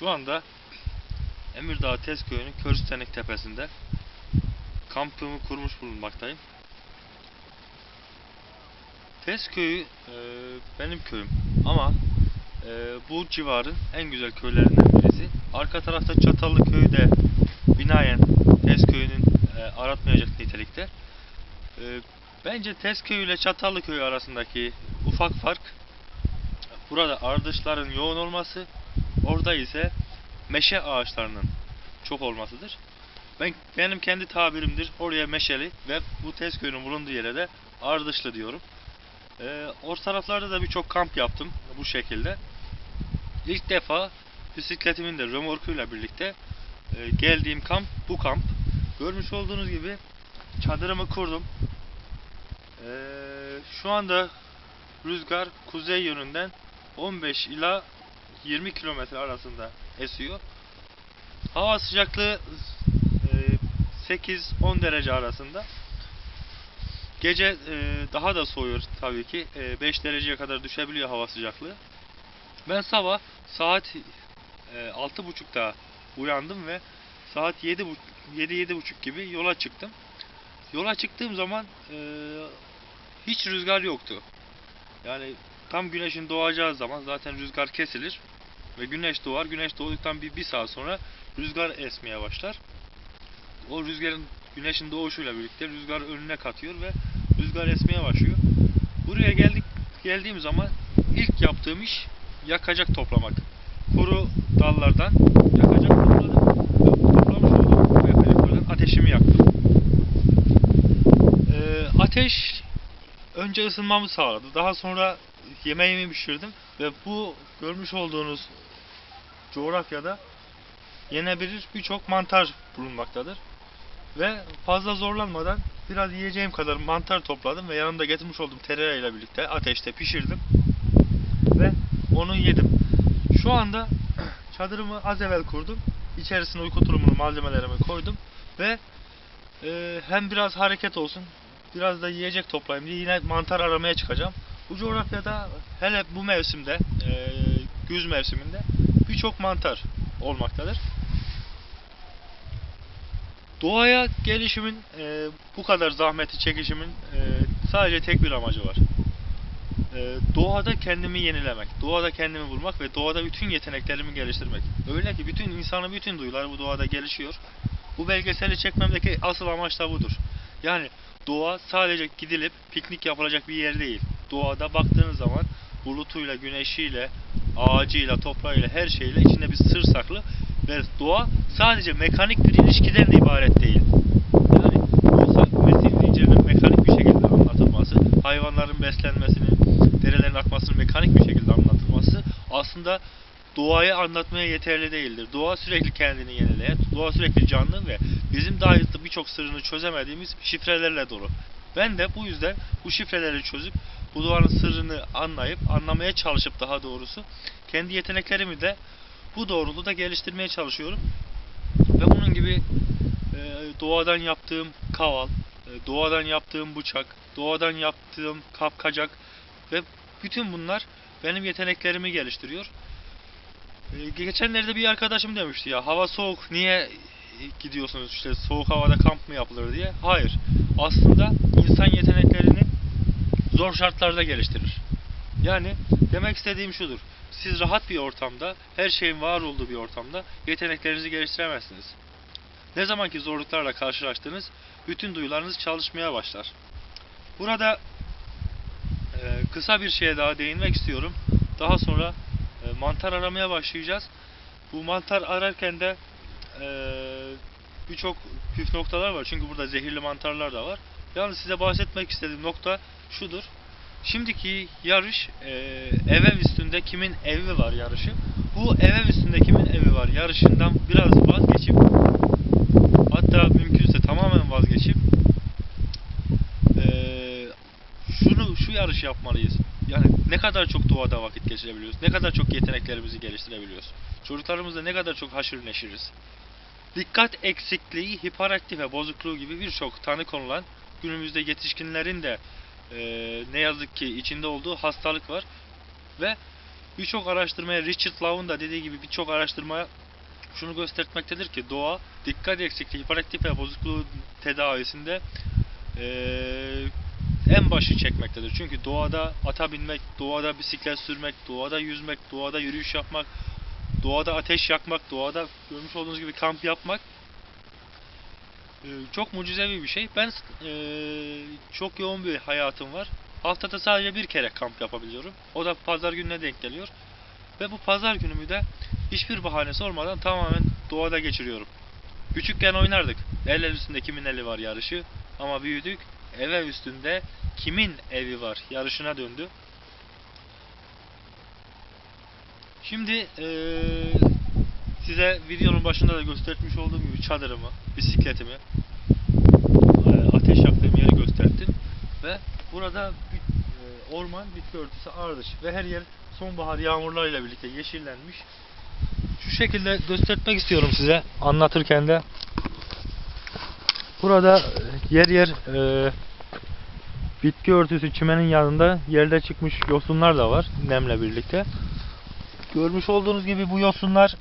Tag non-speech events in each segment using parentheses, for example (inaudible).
Şu anda Emirdağ Tez Köyü'nün Körüstenek tepesinde kampımı kurmuş bulunmaktayım. Tez Köyü e, benim köyüm ama e, bu civarın en güzel köylerinden birisi. Arka tarafta Çatallı Köyü de binaen Tez Köyü'nün e, aratmayacak nitelikte. E, bence Tez Köyü ile Çatallı Köyü arasındaki ufak fark burada ardışların yoğun olması, orada ise meşe ağaçlarının çok olmasıdır. Ben benim kendi tabirimdir. Oraya meşeli ve bu tez köyünün bulunduğu yere de ardışlı diyorum. Ee, o taraflarda da birçok kamp yaptım bu şekilde. İlk defa bisikletimin de römorkuyla birlikte e, geldiğim kamp bu kamp. Görmüş olduğunuz gibi çadırımı kurdum. Ee, şu anda rüzgar kuzey yönünden 15 ila 20 kilometre arasında esiyor. Hava sıcaklığı e, 8-10 derece arasında. Gece e, daha da soğuyor tabii ki. E, 5 dereceye kadar düşebiliyor hava sıcaklığı. Ben sabah saat e, 6.30'da uyandım ve saat 7-7.30 gibi yola çıktım. Yola çıktığım zaman e, hiç rüzgar yoktu. Yani tam güneşin doğacağı zaman zaten rüzgar kesilir ve güneş doğar. Güneş doğduktan bir, bir saat sonra rüzgar esmeye başlar. O rüzgarın güneşin doğuşuyla birlikte rüzgar önüne katıyor ve rüzgar esmeye başlıyor. Buraya geldik geldiğim zaman ilk yaptığım iş yakacak toplamak. Kuru dallardan yakacak topladım toplamış olduğum bu yakacaklardan ateşimi yaktım. Ee, ateş önce ısınmamı sağladı. Daha sonra yemeğimi pişirdim ve bu görmüş olduğunuz coğrafyada yenebilir birçok mantar bulunmaktadır. Ve fazla zorlanmadan biraz yiyeceğim kadar mantar topladım ve yanımda getirmiş olduğum tereyağıyla birlikte ateşte pişirdim. Ve onu yedim. Şu anda çadırımı az evvel kurdum. İçerisine uyku tulumunu malzemelerimi koydum ve e, hem biraz hareket olsun biraz da yiyecek toplayayım diye yine mantar aramaya çıkacağım. Bu coğrafyada hele bu mevsimde e, güz mevsiminde birçok mantar olmaktadır. Doğaya gelişimin e, bu kadar zahmeti çekişimin e, sadece tek bir amacı var. E, doğada kendimi yenilemek, doğada kendimi bulmak ve doğada bütün yeteneklerimi geliştirmek. Öyle ki bütün insanın bütün duyuları bu doğada gelişiyor. Bu belgeseli çekmemdeki asıl amaç da budur. Yani doğa sadece gidilip piknik yapılacak bir yer değil. Doğada baktığınız zaman bulutuyla, güneşiyle, ağacıyla, toprağıyla, her şeyle içinde bir sır saklı ve doğa sadece mekanik bir ilişkiden de ibaret değil. Yani besin zincirinin mekanik bir şekilde anlatılması, hayvanların beslenmesinin, derelerin akmasının mekanik bir şekilde anlatılması aslında doğayı anlatmaya yeterli değildir. Doğa sürekli kendini yenileyen, doğa sürekli canlı ve bizim dahi birçok sırrını çözemediğimiz şifrelerle dolu. Ben de bu yüzden bu şifreleri çözüp bu doğanın sırrını anlayıp, anlamaya çalışıp daha doğrusu kendi yeteneklerimi de bu doğrultuda geliştirmeye çalışıyorum. Ve bunun gibi e, doğadan yaptığım kaval, e, doğadan yaptığım bıçak, doğadan yaptığım kapkacak ve bütün bunlar benim yeteneklerimi geliştiriyor. E, geçenlerde bir arkadaşım demişti ya hava soğuk niye gidiyorsunuz işte soğuk havada kamp mı yapılır diye. Hayır. Aslında insan yeteneklerini zor şartlarda geliştirir. Yani demek istediğim şudur. Siz rahat bir ortamda, her şeyin var olduğu bir ortamda yeteneklerinizi geliştiremezsiniz. Ne zamanki zorluklarla karşılaştınız, bütün duyularınız çalışmaya başlar. Burada e, kısa bir şeye daha değinmek istiyorum. Daha sonra e, mantar aramaya başlayacağız. Bu mantar ararken de birçok püf noktalar var. Çünkü burada zehirli mantarlar da var. Yalnız size bahsetmek istediğim nokta şudur. Şimdiki yarış e, ev üstünde kimin evi var yarışı. Bu ev üstünde kimin evi var yarışından biraz vazgeçip hatta mümkünse tamamen vazgeçip e, şunu şu yarış yapmalıyız. Yani ne kadar çok doğada vakit geçirebiliyoruz, ne kadar çok yeteneklerimizi geliştirebiliyoruz. Çocuklarımızla ne kadar çok haşır neşiriz. Dikkat eksikliği, hiperaktife bozukluğu gibi birçok tanı konulan günümüzde yetişkinlerin de e, ne yazık ki içinde olduğu hastalık var ve birçok araştırmaya Richard Love'un da dediği gibi birçok araştırmaya şunu göstermektedir ki doğa dikkat eksikliği, hiperaktif ve bozukluğu tedavisinde eee, en başı çekmektedir. Çünkü doğada ata binmek, doğada bisiklet sürmek, doğada yüzmek, doğada yürüyüş yapmak, doğada ateş yakmak, doğada görmüş olduğunuz gibi kamp yapmak eee, çok mucizevi bir şey. Ben eee, çok yoğun bir hayatım var. Haftada sadece bir kere kamp yapabiliyorum. O da pazar gününe denk geliyor. Ve bu pazar günümü de hiçbir bahanesi olmadan tamamen doğada geçiriyorum. Küçükken oynardık. El el üstünde kimin eli var yarışı. Ama büyüdük. Ev ev üstünde kimin evi var yarışına döndü. Şimdi eee, size videonun başında da göstermiş olduğum gibi çadırımı, bisikletimi, eee, ateş yaktığım yeri gösterdim. Ve burada bir, eee, orman bitki örtüsü ardış ve her yer sonbahar yağmurlarıyla birlikte yeşillenmiş. Şu şekilde göstermek istiyorum size anlatırken de. Burada e, yer yer e, bitki örtüsü çimenin yanında yerde çıkmış yosunlar da var nemle birlikte. Görmüş olduğunuz gibi bu yosunlar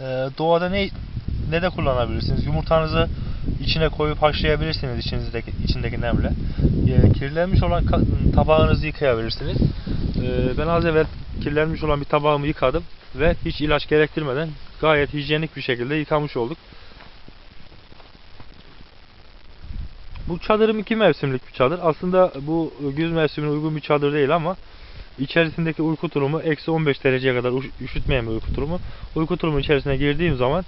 e, doğada ne ne de kullanabilirsiniz. Yumurtanızı içine koyup haşlayabilirsiniz içinizdeki içindeki nemle. E, kirlenmiş olan tabağınızı yıkayabilirsiniz. E, ben az evvel kirlenmiş olan bir tabağımı yıkadım ve hiç ilaç gerektirmeden gayet hijyenik bir şekilde yıkamış olduk. Bu çadırım iki mevsimlik bir çadır. Aslında bu güz mevsimine uygun bir çadır değil ama içerisindeki uyku tulumu eksi 15 dereceye kadar üşütmeyen bir uyku tulumu. Uyku tulumunun içerisine girdiğim zaman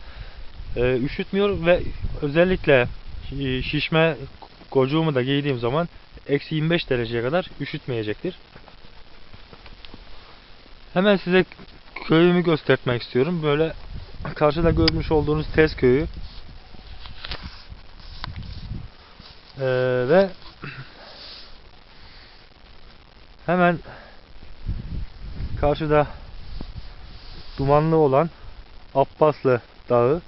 e, üşütmüyor ve özellikle e, şişme gocuğumu da giydiğim zaman eksi 25 dereceye kadar üşütmeyecektir. Hemen size köyümü göstermek istiyorum. Böyle karşıda görmüş olduğunuz Tez köyü. Ee, ve (clears throat) hemen karşıda dumanlı olan Abbaslı Dağı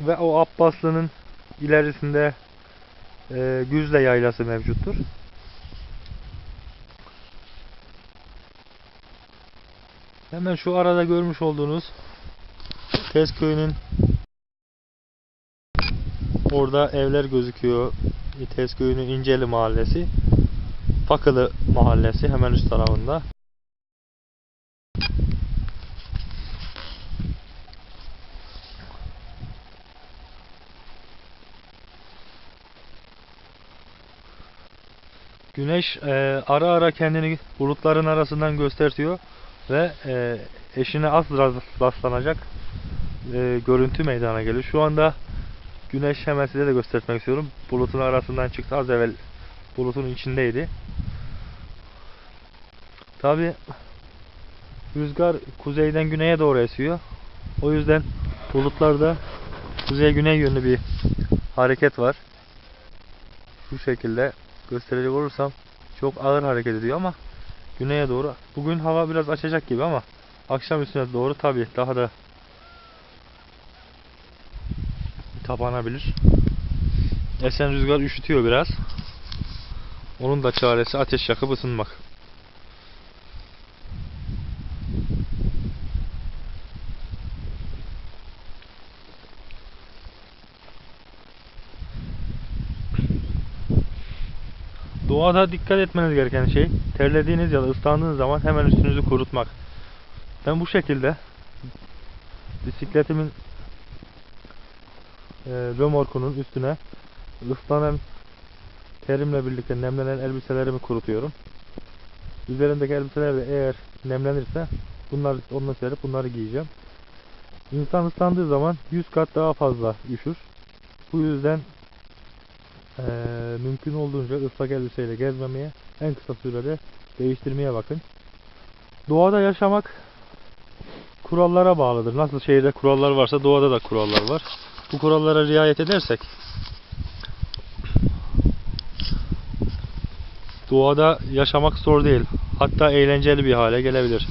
ve o Abbaslı'nın ilerisinde e, Güzle Yaylası mevcuttur. Hemen şu arada görmüş olduğunuz Tez köyünün orada evler gözüküyor. Tez köyünün İnceli mahallesi. Fakılı mahallesi hemen üst tarafında. Güneş e, ara ara kendini bulutların arasından göstertiyor ve e, eşine az rast- rastlanacak e, görüntü meydana geliyor. Şu anda güneş hemen size de göstermek istiyorum. Bulutun arasından çıktı. Az evvel bulutun içindeydi. Tabi rüzgar kuzeyden güneye doğru esiyor. O yüzden bulutlarda kuzey güney yönlü bir hareket var. Şu şekilde gösterecek olursam çok ağır hareket ediyor ama güneye doğru. Bugün hava biraz açacak gibi ama akşam üstüne doğru tabi daha da tabanabilir. Esen rüzgar üşütüyor biraz. Onun da çaresi ateş yakıp ısınmak. Doğada dikkat etmeniz gereken şey terlediğiniz ya da ıslandığınız zaman hemen üstünüzü kurutmak. Ben bu şekilde bisikletimin e, römorkunun üstüne ıslanan terimle birlikte nemlenen elbiselerimi kurutuyorum. Üzerindeki elbiseler de eğer nemlenirse bunlar onunla serip bunları giyeceğim. İnsan ıslandığı zaman 100 kat daha fazla üşür. Bu yüzden eee, mümkün olduğunca ıslak elbiseyle gezmemeye, en kısa sürede değiştirmeye bakın. Doğada yaşamak kurallara bağlıdır. Nasıl şehirde kurallar varsa doğada da kurallar var. Bu kurallara riayet edersek doğada yaşamak zor değil. Hatta eğlenceli bir hale gelebilir.